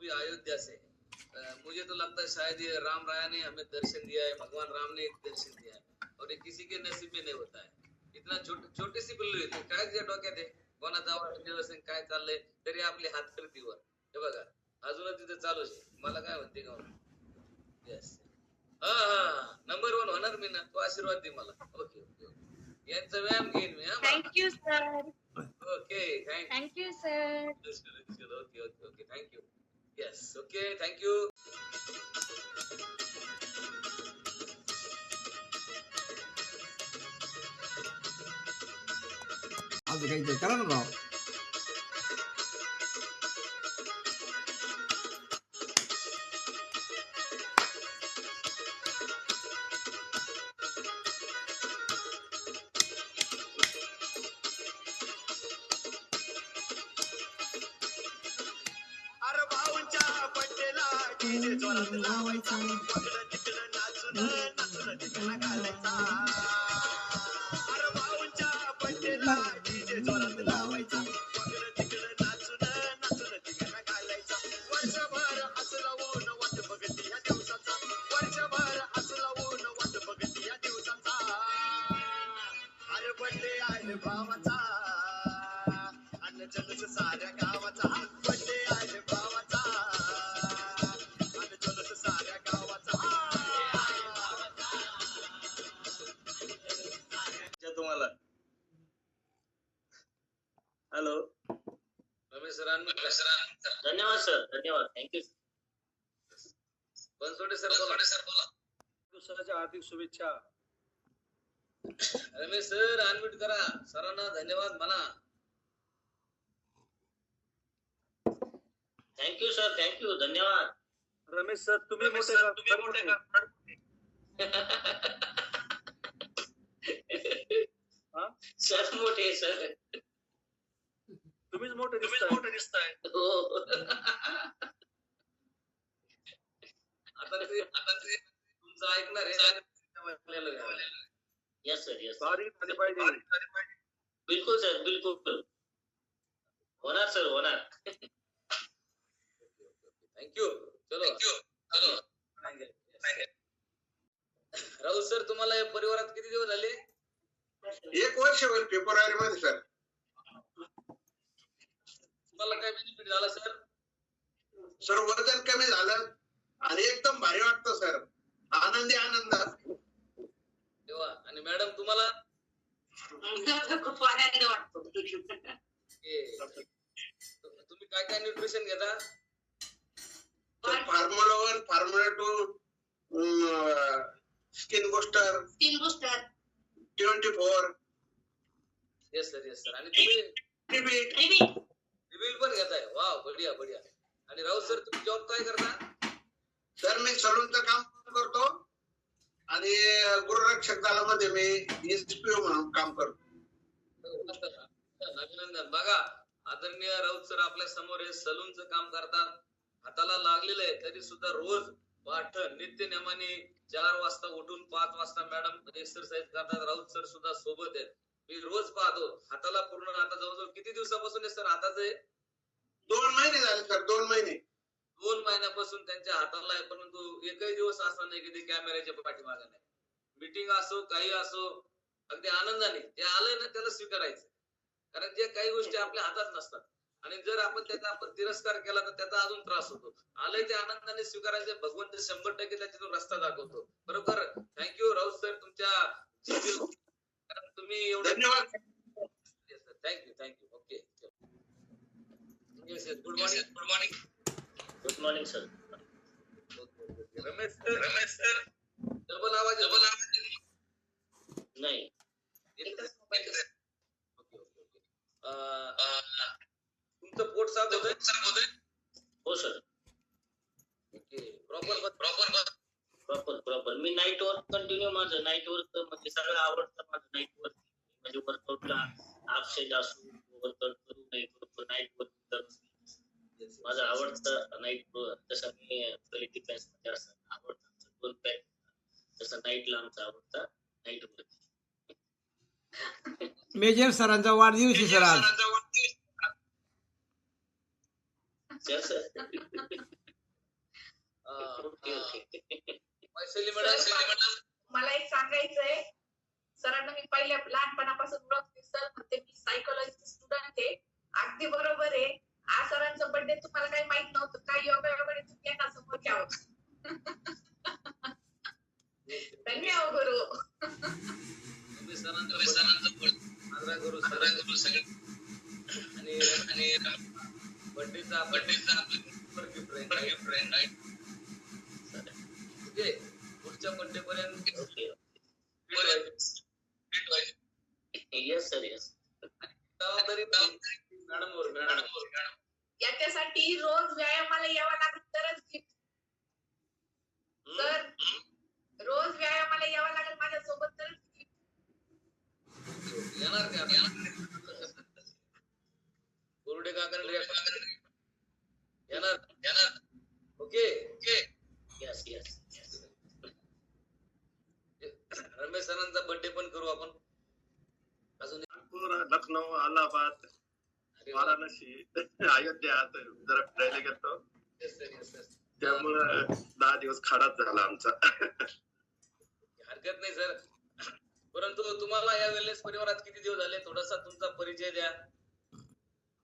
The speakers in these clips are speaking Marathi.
भी अयोध्या से मुझे तो लगता है शायद ये राम राया ने हमें दर्शन दिया है भगवान राम ने दर्शन दिया है और ये किसी के नसीब में नहीं होता है। इतना छोट छोटी सी पिल्लू येते काय तुझ्या डोक्यात आहे? कोणाचा आवाज असेल काय चाललंय? तरी आपले हात करती वर हे बघा अजूनच तिथे चालू आहे. मला काय म्हणते का येस हा हा. नंबर वन होणार मी ना. तो आशीर्वाद दे मला. ओके ओके ओके यांचा व्यायाम घेईन मी हा thank you sir okay thank thank you sir okay okay okay thank you yes okay thank you आज काहीतरी करा ना Every hour time. तुम्हाला. हॅलो रमेश सरांनी धन्यवाद सर धन्यवाद थँक्यू बनसोडे सर बोला. सर बोला. दिवसाच्या हार्दिक शुभेच्छा. रमेश सर अनम्यूट करा. सरांना धन्यवाद म्हणा थँक्यू सर थँक्यू धन्यवाद. रमेश सर तुम्ही मोठे का? तुम्ही मोठे का हा? सर मोठे सर. तुम्हीच मोठे दिसताय. दिसताय. हो. आता ते आता ते तुमचं ऐकणार आहे. यस सर यस पाहिजे. बिलकुल सर बिलकुल. होणार सर होणार. थँक्यू चलो चलो राहुल सर तुम्हाला या परिवारात किती दिवस झाले एक वर्ष होईल फेब्रुवारी मध्ये सर तुम्हाला काय बेनिफिट झाला सर सर वजन कमी झालं आणि एकदम भारी वाटतं सर आनंदी आनंद तेव्हा आणि मॅडम तुम्हाला खूप आनंद वाटतो हे, तुम्ही काय काय न्यूट्रिशन घेता formula one formula two skin booster skin booster twenty four yes sir yes sir आणि तुम्ही टिबीट रिव्हिल पण घेताय वा बढिया बढिया आणि राहुल सर तुम्ही जॉब काय करता सर मी सलूनचं काम करतो आणि गृहरक्षक दलामध्ये मी एसपीओ म्हणून काम करतो. अभिनंदन. बघा आदरणीय राऊत सर आपल्यासमोर हे सलूनचं काम करतात. हाताला लागलेलं आहे तरी सुद्धा रोज पाठ नित्य नेमाने चार वाजता उठून पाच वाजता मॅडम एक्सरसाइज करतात राऊत सर सुद्धा सोबत आहेत. मी रोज पाहतो हाताला पूर्ण आता जवळजवळ किती दिवसापासून सर हाताचं? दोन महिने झाले सर दोन महिने. दोन महिन्यापासून त्यांच्या हाताला आहे परंतु एकही दिवस असा नाही की ते कॅमेऱ्याच्या पाठीमागे नाही. मीटिंग असो काही असो अगदी आनंदाने ते आलंय ना त्याला स्वीकारायचं. कारण जे काही गोष्टी आपल्या हातात नसतात. आणि जर आपण त्याचा आपण तिरस्कार केला तर त्याचा अजून त्रास होतो. आलंय ते आनंदाने स्वीकारायचे भगवंत शंभर टक्के त्याच्यातून रस्ता दाखवतो. बरोबर? थँक्यू राऊत सर तुमच्या कारण तुम्ही एवढं धन्यवाद. Thank you thank you okay good morning good morning good morning sir Ramesh sir Ramesh sir double आवाज डबल आवाज. नाही. एकच मोबाईल तुमचं पोट साफ होतंय? हो sir. Okay proper proper proper proper मी नाईट वर्क कंटिन्यू माझं. नाईट वर्क म्हणजे सगळं आवडतं माझं. नाईट वर्क म्हणजे वर्कआउटला अपसेट असू वर्कआउट करू नाही करू नाईट वर्क करू माझं आवडतं. नाईट तसं मी क्वालिटी पॅच मध्ये असं आवडतं दोन पॅच तसं नाईटला आमचं आवडतं नाईट वर्क मेजर सरांचा वाढदिवस आहे सर. आज मला एक सांगायचंय. सरांना मी पहिल्या लहानपणापासून ओळखते. बर्थडेचा बर्थडेचा गिफ्ट राहील राईट ओके. पुढच्या बर्थडे पर्यंत ओके भेट व्हायची येस सर येस जबाबदारी मॅडम वर मॅडम मॅडम याच्यासाठी रोज व्यायामाला यावं लागेल तरच. सर रोज व्यायामाला यावं लागेल माझ्या सोबत तरच gift. येणार का? कोरडे काकांना येणार येणार okay okay yes yes Ramesh सरांचा बर्थडे पण करू आपण. अजून नागपूर लखनौ अलाहाबाद. वाराणसी अयोध्या जरा फिरायला गेलो. त्यामुळं दहा दिवस खाडाच झाला आमचा. हरकत नाही सर परंतु तुम्हाला या वेळेस परिवारात किती दिवस झाले? थोडासा तुमचा परिचय द्या.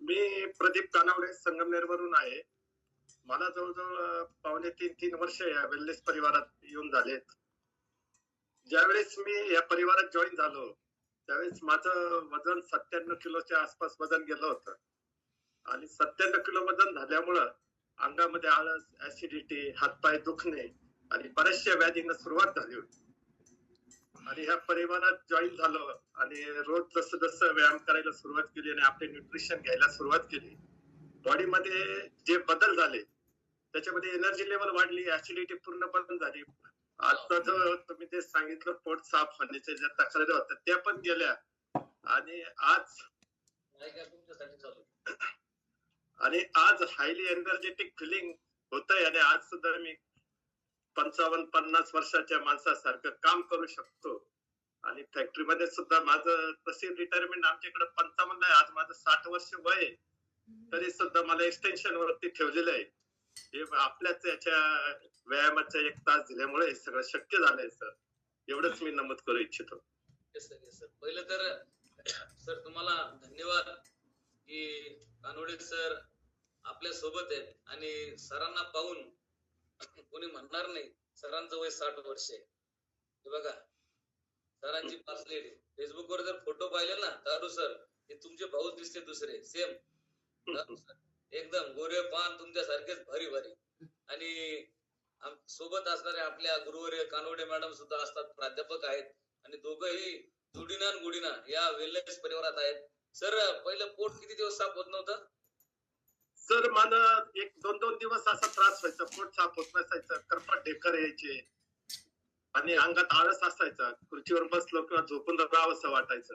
मी प्रदीप कानावडे संगमनेर वरून आहे. मला जवळजवळ पावणे तीन तीन वर्ष या वेल्लेस परिवारात येऊन झालेत ज्यावेळेस मी या परिवारात जॉईन झालो त्यावेळेस माझं वजन सत्त्याण्णव किलोच्या आसपास वजन गेलं होतं. आणि सत्त्याण्णव किलो वजन झाल्यामुळं अंगामध्ये आळस ऍसिडिटी हातपाय दुखणे आणि बऱ्याचशा व्याधींना सुरुवात झाली होती. आणि ह्या परिवारात जॉईन झालो आणि रोज जसं जसं व्यायाम करायला सुरुवात केली आणि आपले न्यूट्रिशन घ्यायला सुरुवात केली बॉडीमध्ये जे बदल झाले त्याच्यामध्ये एनर्जी लेवल वाढली ऍसिडिटी पूर्ण बंद झाली. आता जो तुम्ही ते सांगितलं पोट साफ होण्याच्या ज्या तक्रारी होत्या त्या पण गेल्या. आणि आज आणि आज हायली एनर्जेटिक फिलिंग होत आहे आणि आज सुद्धा मी पंचावन्न पन्नास वर्षाच्या माणसासारखं काम करू शकतो. आणि फॅक्टरीमध्ये सुद्धा माझं तशी रिटायरमेंट आमच्याकडे पंचावन्न आहे. आज माझं साठ वर्ष वय तरी सुद्धा मला एक्सटेन्शन वरती ठेवलेलं आहे. हे आपल्याच याच्या व्यायामाचा एक तास दिल्यामुळे सगळं शक्य झालंय सर एवढंच मी नमूद करू इच्छितो. सर सर पहिलं तर सर तुम्हाला धन्यवाद की कानोडे सर आपल्यासोबत आहेत आणि सरांना पाहून कोणी म्हणणार नाही सरांचं वय साठ वर्ष आहे. हे बघा सरांची पर्सनॅलिटी फेसबुक वर जर फोटो पाहिले ना दारू सर हे तुमचे भाऊच दिसते दुसरे. सेम दारू सर एकदम गोरे पान तुमच्या सारखेच भारी भारी. आणि सोबत असणारे आपल्या गुरुवर्य कानोडे मॅडम सुद्धा असतात प्राध्यापक आहेत. आणि दोघंही जुडीना आणि गुडीना या वेलनेस परिवारात आहेत. सर पहिलं पोट किती दिवस साफ होत नव्हतं? सर मला एक दोन दोन दिवस असा त्रास व्हायचा. पोट साफ होत नसायचं. करपट ढेकर यायचे. आणि अंगात आळस असायचा. खुर्चीवर बसलो किंवा झोपून राहावंसं वाटायचं.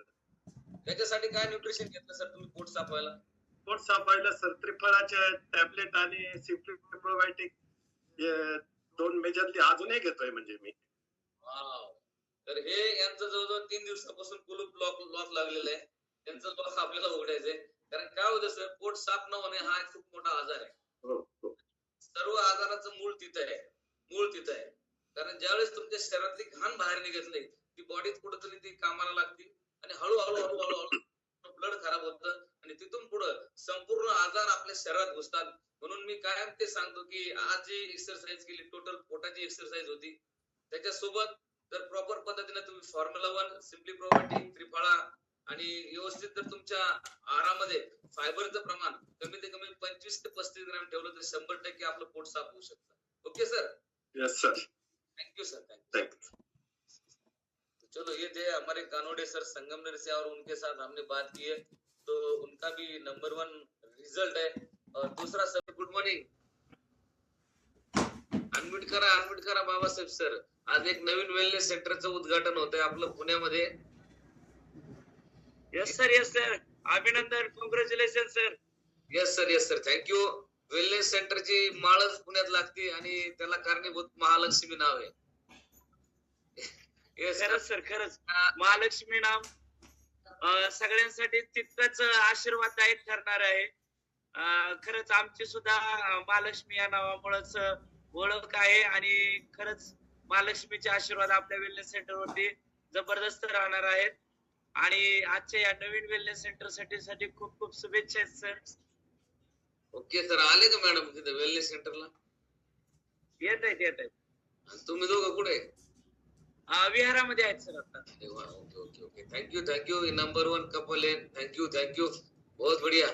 त्याच्यासाठी काय न्यूट्रिशन घेतलं सर तुम्ही पोट साफ व्हायला? पोट साफ व्हायला सर त्रिफळाचे टॅबलेट आणि सिप्रोबायोटिक दोन मेजरली अजूनही घेतोय म्हणजे मी. तर हे यांचं जवळजवळ तीन दिवसापासून कुलूप लॉक लॉक लागलेलं आहे. त्यांचं लॉक आपल्याला उघडायचंय. कारण काय होतं सर पोट साफ न होणे हा खूप मोठा आजार आहे. हो हो. सर्व आजाराचं मूळ तिथं आहे. मूळ तिथं आहे. कारण ज्यावेळेस तुमच्या शरीरातली घाण बाहेर निघत नाही ती बॉडीत कुठेतरी ती कामाला लागते. आणि हळूहळू हळूहळू हळू ब्लड खराब होतं आणि तिथून पुढं संपूर्ण आजार आपल्या शरीरात घुसतात. म्हणून मी कायम ते सांगतो की आज जी एक्सरसाइज केली टोटल पोटाची एक्सरसाइज होती. त्याच्यासोबत जर प्रॉपर पद्धतीने तुम्ही फॉर्म्युला वन सिम्पली प्रोबायोटिक त्रिफळा आणि व्यवस्थित जर तुमच्या आहारामध्ये फायबरचं प्रमाण कमीत कमी पंचवीस ते पस्तीस ग्रॅम ठेवलं तर शंभर टक्के आपलं पोट साफ होऊ शकतं. Okay sir yes sir thank you sir thank you चलो ये थे हमारे कानोडे सर संगमनेर से और उनके साथ हमने बात की है तो उनका भी नंबर वन रिजल्ट है। और दूसरा सर गुड मॉर्निंग अनम्यूट करा अनम्यूट करा बाबासाहेब सर। आज एक नवीन वेलनेस सेंटरचं उद्घाटन होत आहे आपलं पुण्यामध्ये। येस सर येस सर अभिनंदन congratulation sir yes sir yes sir thank you wellness सेंटरची माळच पुण्यात लागते आणि त्याला कारणीभूत महालक्ष्मी नाव आहे. खरंच सर खरंच. महालक्ष्मी नाम. सगळ्यांसाठी तितकंच आशीर्वाददायक ठरणार आहे. खरंच आमची सुद्धा महालक्ष्मी या नावामुळेच ओळख आहे आणि खरंच महालक्ष्मीचे आशीर्वाद आपल्या वेलनेस सेंटर वरती जबरदस्त राहणार आहेत. आणि आजच्या या नवीन वेलनेस सेंटरसाठी साठी खूप खूप शुभेच्छा आहेत सर. Okay sir. आले का मॅडम तिथे वेलनेस सेंटरला येत आहेत येत आहेत. तुम्ही दोघं कुठे? विहारामध्ये आहेत सर आता. Okay okay okay. Thank you thank you number one couple आहे थँक्यू थँक्यू बहुत बढिया.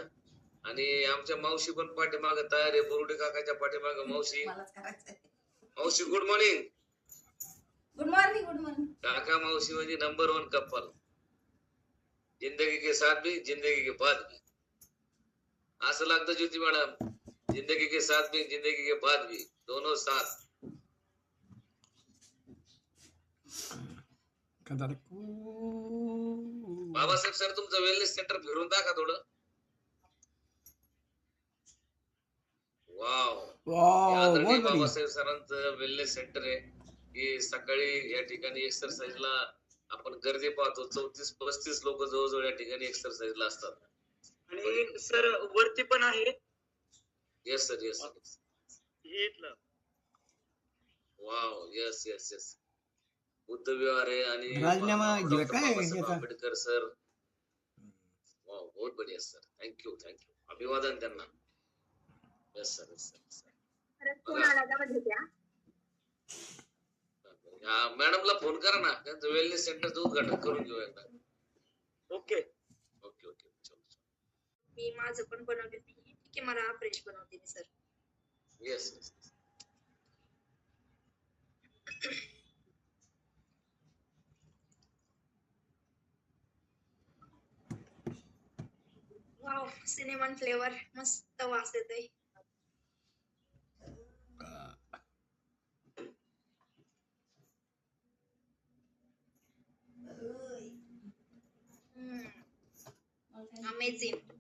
आणि आमच्या मावशी पण पाठीमाग तयार आहे बोरुडे काकाच्या पाठीमाग मावशी. मलाच करायचंय. मावशी good morning good morning good morning काका मावशी म्हणजे नंबर वन कपल जिंदगी के साथ भी जिंदगी के बाद भी. असं लागतं ज्योती मॅडम. जिंदगी के साथ भी जिंदगी के बाद भी. दोनों साथ. बाबासाहेब सर तुमचं वेलनेस सेंटर फिरून टाका थोडं. वाव बाबासाहेब सरांचं वेलनेस सेंटर आहे. की सकाळी या ठिकाणी एक्सरसाइजला आपण गर्दी पाहतो. चौतीस पस्तीस लोक जवळजवळ या ठिकाणी एक्सरसाइजला असतात. आणि सर वरती पण आहे? येस सर येस हे इथलं. Wow yes yes yes Buddha Vihar आहे आणि राजीनामा काय? आंबेडकर सर. बहुत बढिया सर. थँक्यू थँक्यू अभिवादन त्यांना. येस सर येस सर का हा मॅडमला फोन करा ना. त्यांचं वेलनेस सेंटरचं उद्घाटन करून घेऊ एकदा. ओके ओके ओके चलो मी माझं पण बनवते. आहे मला फ्रेश बनवते मी sir yes yes wow cinnamon flavour मस्त वास येतोय. अमेझिंग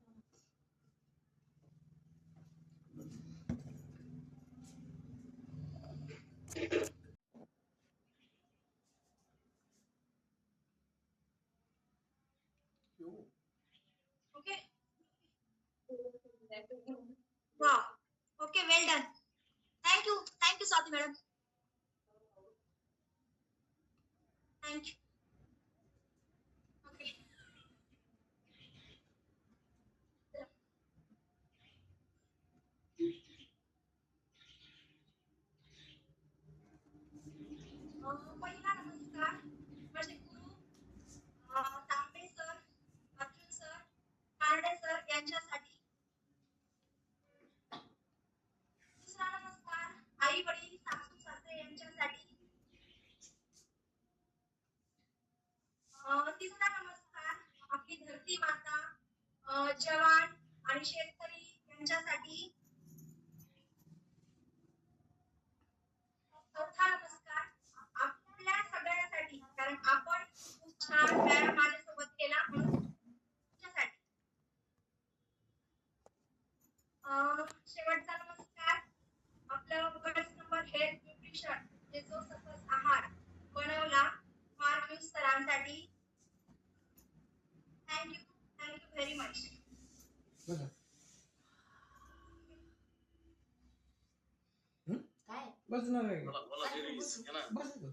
बस ना रे. बोला बोला ladies, है ना? बस ना.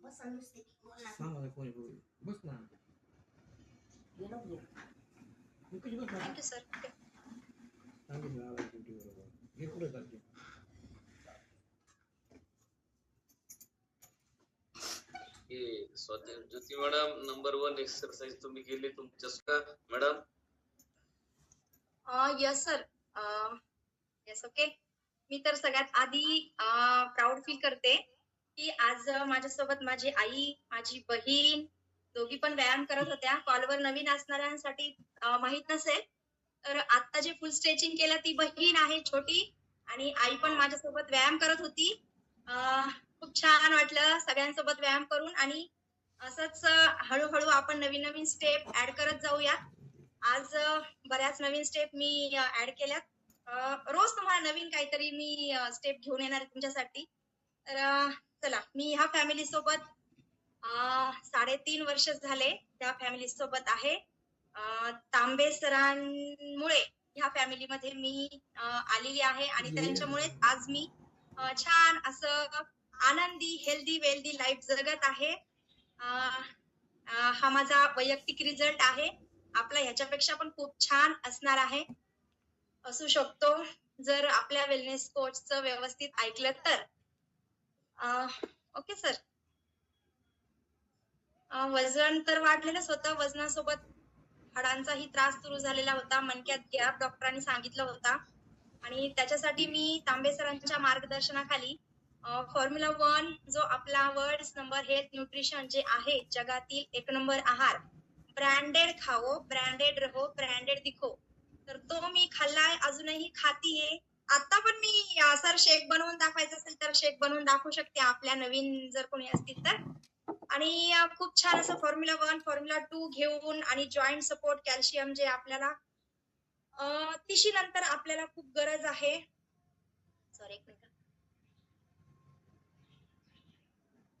बस नुसते बोल ना सांगा ना कोणी बोलू. बस ना ये नको बोलू. मी कधी बसणार? थँक्यू सर सांगितलं आवाज़ ड्युटी बरोबर. हे कुठे चालते? हे Swati Jyoti madam number one exercise तुम्ही केली तुमच्या madam yes sir yes okay मी तर सगळ्यात आधी प्राऊड फील करते की आज माझ्यासोबत माझी आई माझी बहीण दोघी पण व्यायाम करत होत्या. कॉलवर नवीन असणाऱ्यांसाठी माहीत नसेल तर आता जे फुल स्ट्रेचिंग केलं ती बहीण आहे छोटी आणि आई पण माझ्यासोबत व्यायाम करत होती. खूप छान वाटलं सगळ्यांसोबत व्यायाम करून आणि असंच हळूहळू आपण नवीन नवीन स्टेप ऍड करत जाऊया आज बऱ्याच नवीन स्टेप मी ऍड केल्यात. रोज तुम्हाला नवीन काहीतरी मी स्टेप घेऊन येणार आहे तुमच्यासाठी. तर चला मी ह्या फॅमिली सोबत साडेतीन वर्ष झाले त्या फॅमिली सोबत आहे. तांबे सरांमुळे ह्या फॅमिली मध्ये मी आलेली आहे आणि त्यांच्यामुळेच आज मी छान असं आनंदी हेल्दी वेल्दी लाईफ जगत आहे. हा माझा वैयक्तिक रिझल्ट आहे. आपला ह्याच्यापेक्षा पण खूप छान असणार आहे. असू शकतो जर आपल्या वेलनेस कोचचं व्यवस्थित ऐकलं तर. ओके सर वजन तर वाढलेलंच होतं. वजनासोबत हाडांचाही त्रास सुरू झालेला होता. मणक्यात गॅप डॉक्टरांनी सांगितलं होता. आणि त्याच्यासाठी मी तांबे सरांच्या मार्गदर्शनाखाली फॉर्म्युला वन जो आपला वर्ल्ड नंबर हेल्थ न्यूट्रिशन जे आहे जगातील एक नंबर आहार ब्रँडेड खाओ ब्रँडेड रहो ब्रँडेड दिखो. तर तो मी खाल्लाय अजूनही खातीये. आता पण मी सर शेक बनवून दाखवायचं असेल तर शेक बनवून दाखवू शकते आपल्या नवीन जर कोणी असतील तर. आणि खूप छान असं फॉर्म्युला वन फॉर्म्युला टू घेऊन आणि जॉईंट सपोर्ट कॅल्शियम जे आपल्याला तिशी नंतर आपल्याला खूप गरज आहे. सॉरी एक मिनिट.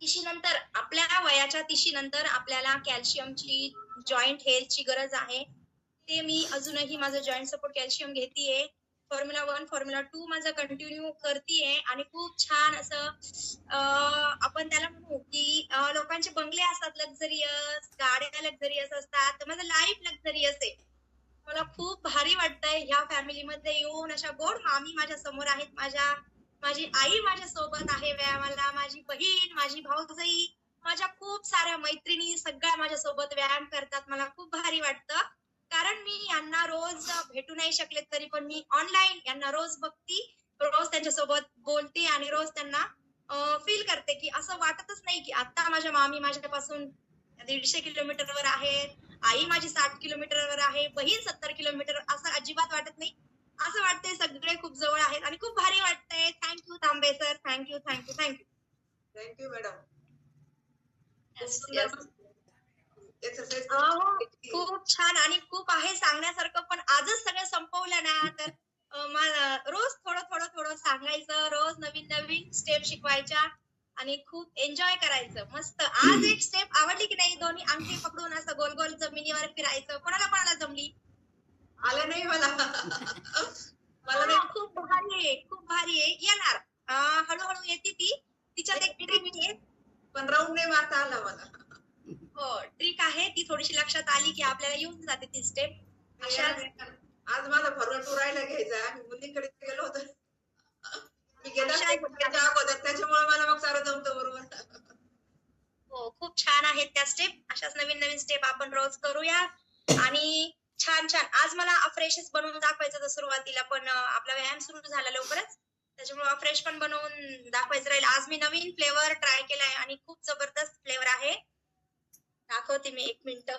तिशी नंतर आपल्या वयाच्या तिशी नंतर आपल्याला कॅल्शियमची जॉईंट हेल्थची गरज आहे. ते मी अजूनही माझं जॉईंट सपोर्ट कॅल्शियम घेतीये. फॉर्म्युला वन फॉर्म्युला टू माझं कंटिन्यू करतीये. आणि खूप छान असं आपण त्याला म्हणू की लोकांचे बंगले असतात लक्झरियस गाड्या लक्झरियस असतात. तर माझं लाईफ लक्झरियस आहे. मला खूप भारी वाटतंय ह्या फॅमिली मध्ये येऊन अशा गोड मामी माझ्यासमोर आहेत. माझ्या माझी आई माझ्या सोबत आहे व्यायामाला. माझी बहीण माझी भाऊजाई माझ्या खूप साऱ्या मैत्रिणी सगळ्या माझ्या सोबत व्यायाम करतात. मला खूप भारी वाटतं. कारण मी यांना रोज भेटू नाही शकले तरी पण मी ऑनलाईन यांना रोज बघती रोज त्यांच्यासोबत बोलते आणि रोज त्यांना फील करते की असं वाटतच नाही की आता माझ्या मामी माझ्यापासून दीडशे किलोमीटरवर आहेत आई माझी साठ किलोमीटरवर आहे बहीण सत्तर किलोमीटर असं अजिबात वाटत नाही. असं वाटतंय सगळे खूप जवळ आहेत आणि खूप भारी वाटतंय. Thank you Tambe sir thank you thank you thank you thank you madam exercise खूप छान. आणि खूप आहे सांगण्यासारखं पण आजच सगळं संपवलं ना तर अं, मा- रोज थोडं थोडं थोडं सांगायचं रोज नवीन नवीन स्टेप शिकवायच्या आणि खूप एन्जॉय करायचं. मस्त. आज एक स्टेप आवडली की नाही? दोन्ही अंगठी पकडून असं गोल गोल जमिनीवर फिरायचं. कोणाला कोणाला जमली? आलं नाही मला. मला नाही खूप भारी आहे खूप भारी आहे. येणार. हळूहळू येते ती. तिच्यात एक ट्रिक पण राऊंड नाही मारता आला मला. हो ट्रिक आहे ती थोडीशी लक्षात आली की आपल्याला येऊन जाते ती स्टेप अशा आज माझा फॉरवर्ड टू राहायला घ्यायचा आम्ही मुलींकडे गेलो होतो. मी गेला अगोदर त्याच्यामुळे मला मग सारं जमतं बरोबर. हो खूप छान आहेत त्या स्टेप अशाच नवीन नवीन स्टेप आपण रोज करूया. आणि छान छान. आज मला अफ्रेशच बनवून दाखवायचं होतं सुरुवातीला पण आपला व्यायाम सुरू झाला लवकरच. त्याच्यामुळे अफ्रेश पण बनवून दाखवायचं राहील. आज मी नवीन फ्लेवर ट्राय केलाय आणि खूप जबरदस्त फ्लेवर आहे. दाखवते मी एक मिनिट.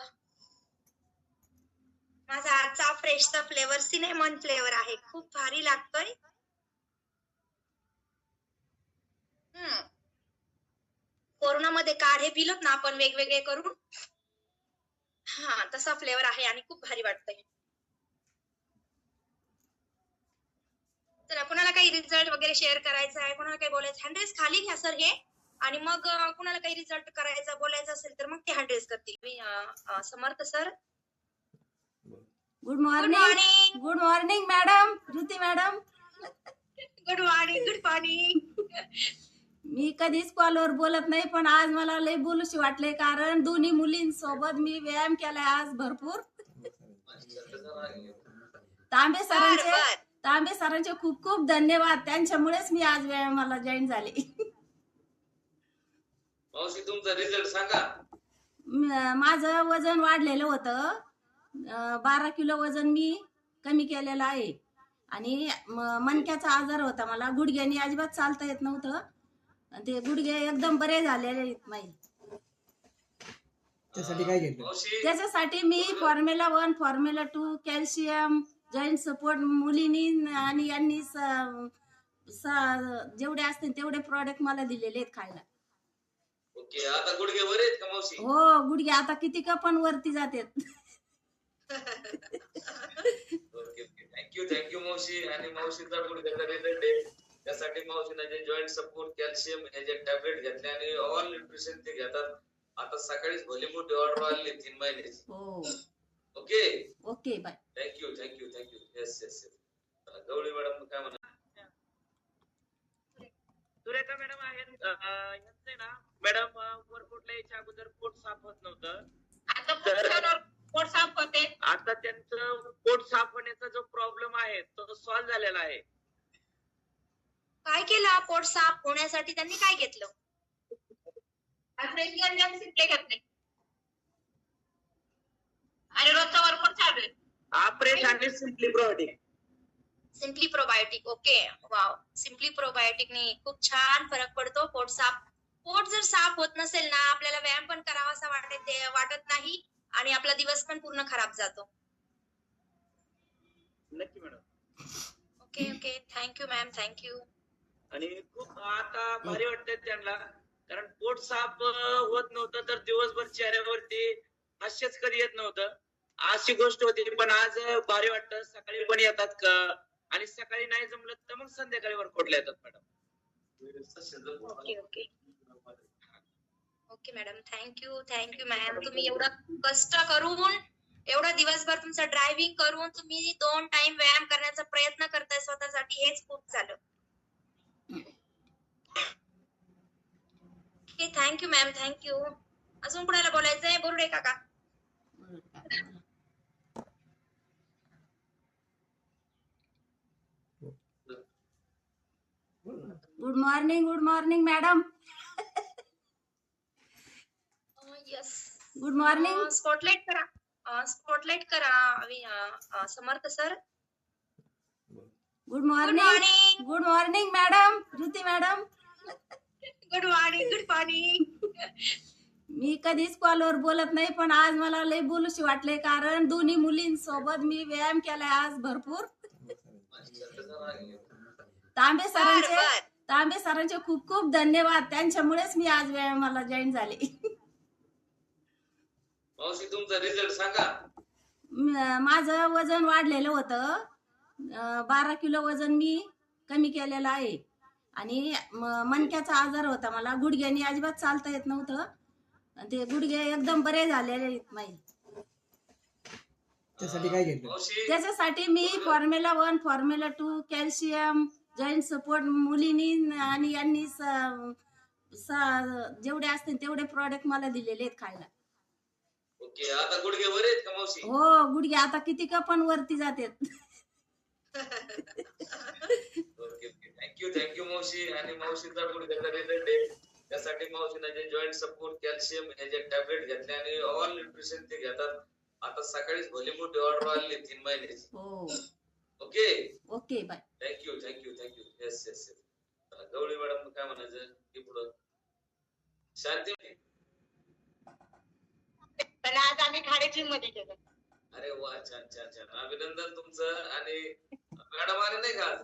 माझा आजचा फ्रेशचा फ्लेवर सिनेमन फ्लेवर आहे. खूप भारी लागतोय. हम्म. कोरोनामध्ये काढे पिलोत ना आपण वेगवेगळे करून. हा तसा फ्लेवर आहे आणि खूप भारी वाटतंय. तर कोणाला काही रिझल्ट वगैरे शेअर करायचा आहे? कोणाला काही बोलायचं हँड्रेस खाली घ्या सर हे. आणि मग कोणाला काही रिझल्ट करायचा बोलायचं असेल तर मग ते हँड्रेस करतील Samarth sir good morning good morning madam Jyoti madam good morning good morning मी कधीच कॉलवर बोलत नाही पण आज मला लय बोलूशी वाटले कारण दोन्ही मुलींसोबत मी व्यायाम केलाय आज भरपूर. तांबे सरांचे तांबे सरांचे खूप खूप धन्यवाद. त्यांच्यामुळेच मी आज व्यायामाला जॉईन झाले. मावशी तुमचा रिझल्ट सांगा. म- माझं वजन वाढलेलं होतं. अं, बारा किलो वजन मी कमी केलेलं आहे. आणि म- मणक्याचा आजार होता मला. गुडघ्यानी अजिबात चालता येत नव्हतं. आणि ते गुडघे एकदम बरे झालेले आहेत माझे त्यासाठी काय घेतलं? मावशी. त्याच्यासाठी मी formula one formula two calcium joint support मुलींनी आणि यांनी स- स- जेवढे असतील तेवढे प्रॉडक्ट मला दिलेले आहेत खायला. ओके आता गुडघे बरे आहेत का मावशी? हो गुडघे आता किती का पण वरती जातात. Okay okay. थँक्यू थँक्यू मावशी. आणि मावशीचा गुडघ्याचा रिझल्ट आहे. त्यासाठी मावशीने जे जॉईंट सपोर्ट कॅल्शियम हे जे टॅबलेट घेतले आणि ऑल न्यूट्रिशन ते घेतात. आता सकाळीच भली मोठी ऑर्डर आली तीन महिन्याची हो. Okay? Okay bye. Thank you thank you thank you yes yes yes Gawali madam काय म्हणा? सुरेखा मॅडम आहेत ना मॅडम वर्कआउटला यायच्या अगोदर पोट साफ होत नव्हतं. पोट साफ होते. आता त्यांचं पोट साफ होण्याचा जो प्रॉब्लेम आहे तो सॉल्व्ह झालेला आहे. काय केलं पोट साफ होण्यासाठी? त्यांनी काय घेतलं? फ्रेश गंजन सिंपले घातले? आणि रोजचा वर्कआउट चालू आहे? ऑपरेट आणि simply probiotic okay wow simply प्रोबायोटिकने खूप छान फरक पडतो पोट साफ पोट जर साफ होत नसेल ना आपल्याला व्यायाम पण करावासा वाटत ते- वाटत नाही आणि आपला दिवस पण पूर्ण खराब जातो. नक्की madam. Okay okay. Thank you ma'am thank you आणि खूप आता भारी वाटतंय त्यांना कारण पोट साफ होत नव्हतं तर दिवसभर चेहऱ्यावरती हास्यच कधी येत नव्हतं. अशी गोष्ट होती पण आज भारी वाटतं. सकाळी पण येतात का आणि सकाळी नाही जमलं तर मग संध्याकाळी वर्कआउटला येतात madam. Okay okay. Okay madam thank you thank you ma'am तुम्ही एवढं कष्ट करून एवढा दिवसभर तुमचं ड्रायव्हिंग करून तुम्ही दोन टाइम व्यायाम करण्याचा प्रयत्न करताय स्वतःसाठी हेच खूप झालं. ओके थँक्यू मॅम थँक्यू अजून कुणाला बोलायचंय बोरुडे काका. Good morning good morning madam yes good morning spotlight करा. स्पॉटलाइट करा. अवी- अं, अं, Samarth sir good morning good morning madam Jyoti madam good morning good morning मी कधीच कॉलवर बोलत नाही पण आज मला लय बोलूशी वाटले कारण दोन्ही मुलींसोबत मी व्यायाम केलाय आज भरपूर. तांबे सरांचे. तांबे सरांचे खूप खूप धन्यवाद. त्यांच्यामुळेच मी आज व्यायामाला जॉईन झाले. मावशी तुमचा रिझल्ट सांगा. म- माझं वजन वाढलेलं होतं. अं, बारा किलो वजन मी कमी केलेलं आहे. आणि म- मणक्याचा आजार होता मला. गुडघ्यानी अजिबात चालता येत नव्हतं. आणि ते गुडघे एकदम बरे झालेले आहेत माझे त्यासाठी काय घेतलं? मावशी त्याच्यासाठी मी formula one formula two calcium joint support मुलींनी आणि यांनी स- स- जेवढे असतील तेवढे प्रॉडक्ट मला दिलेले आहेत खायला. ओके आता गुडघे बरे आहेत का मावशी? हो गुडघे आता किती का पण वरती जातात. Okay okay. थँक्यू थँक्यू मावशी. आणि मावशीचा गुडघ्याचा रिझल्ट आहे. त्यासाठी मावशीने जे जॉईंट सपोर्ट कॅल्शियम हे जे टॅबलेट घेतले आणि ऑल न्यूट्रिशन ते घेतात. आता सकाळीच भली मोठी ऑर्डर आली तीन महिन्याची. हो. Okay? Okay bye. Thank you thank you thank you yes yes yes Gawali madam काय म्हणायचं? की पुढं? शांती? पण आज आम्ही खाडे मध्ये गेलो. अरे वा छान छान छान. अभिनंदन तुमचं आणि मॅडम आले नाही का आज?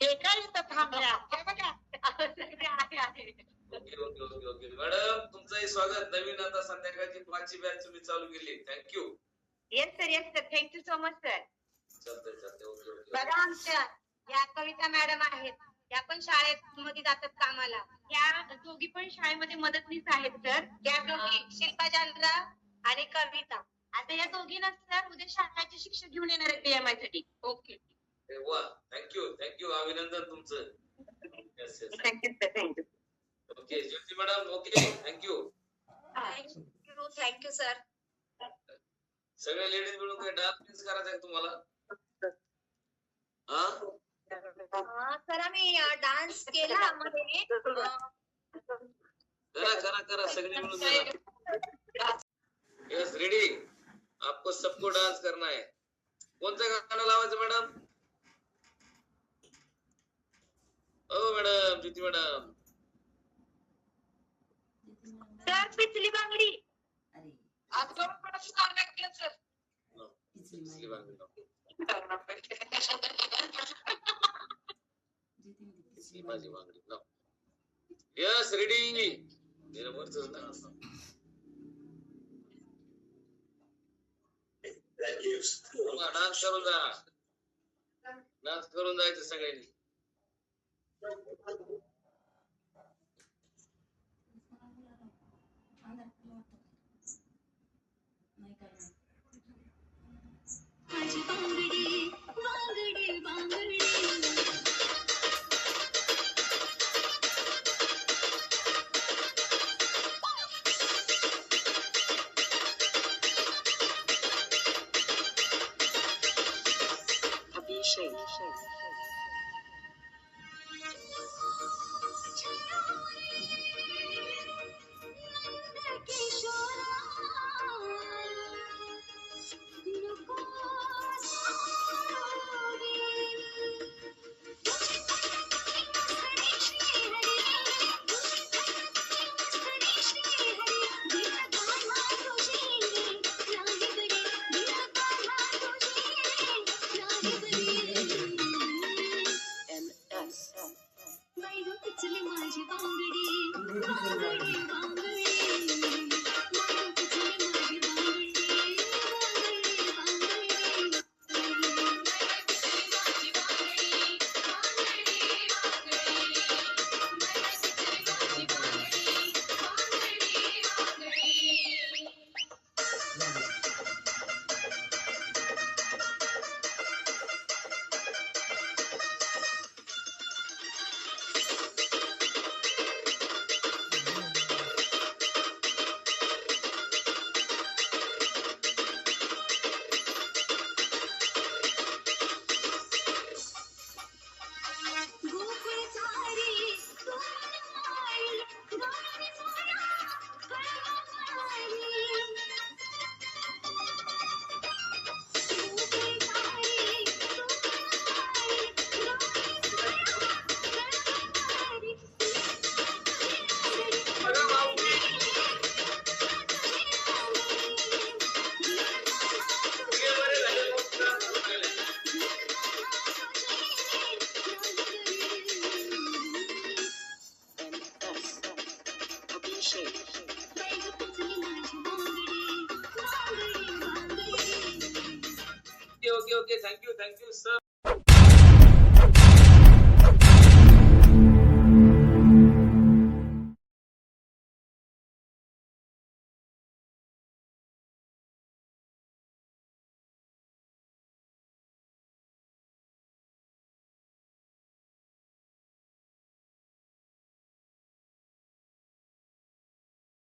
हे काय इथं थांबल्या हे बघा सगळे आहे आहे. Okay okay okay okay. Madam तुमचंही स्वागत. नवीन आता संध्याकाळची पाचची बॅच तुम्ही चालू केली. Thank you yes sir yes sir thank you so much sir चालतंय चालतंय. ओके ओके बघा आमच्या या कविता मॅडम आहेत. त्या पण शाळेमध्ये जातात कामाला. या दोघी पण शाळेमध्ये मदतनीस आहेत सर या दोघी शिल्पा चांद्रा आणि कविता. आता या दोघींना सर उद्या शाळेचे शिक्षक घेऊन येणार आहेत PMI साठी ओके वा थँक्यू थँक्यू अभिनंदन तुमचं. Yes yes thank you sir thank you okay Jyoti madam okay thank you thank you thank you sir सगळ्या लेडीज मिळून काही डान्स करायचा आहे तुम्हाला? हा? सर आम्ही डान्स केला मध्ये करा करा करा. सगळे मिळून करा. यस रेडी आपको सबको डांस करना है. कोणतं गाणं लावायचं मॅडम ओ मॅडम ज्योती मॅडम सर पिचली बांगडी. आज सांगितलं सर. माझी बांगडी. यस रेडी वरच डान्स करून जा डान्स करून जायचं सगळ्यांनी नाही काय नाही माझी okay okay okay thank you thank you sir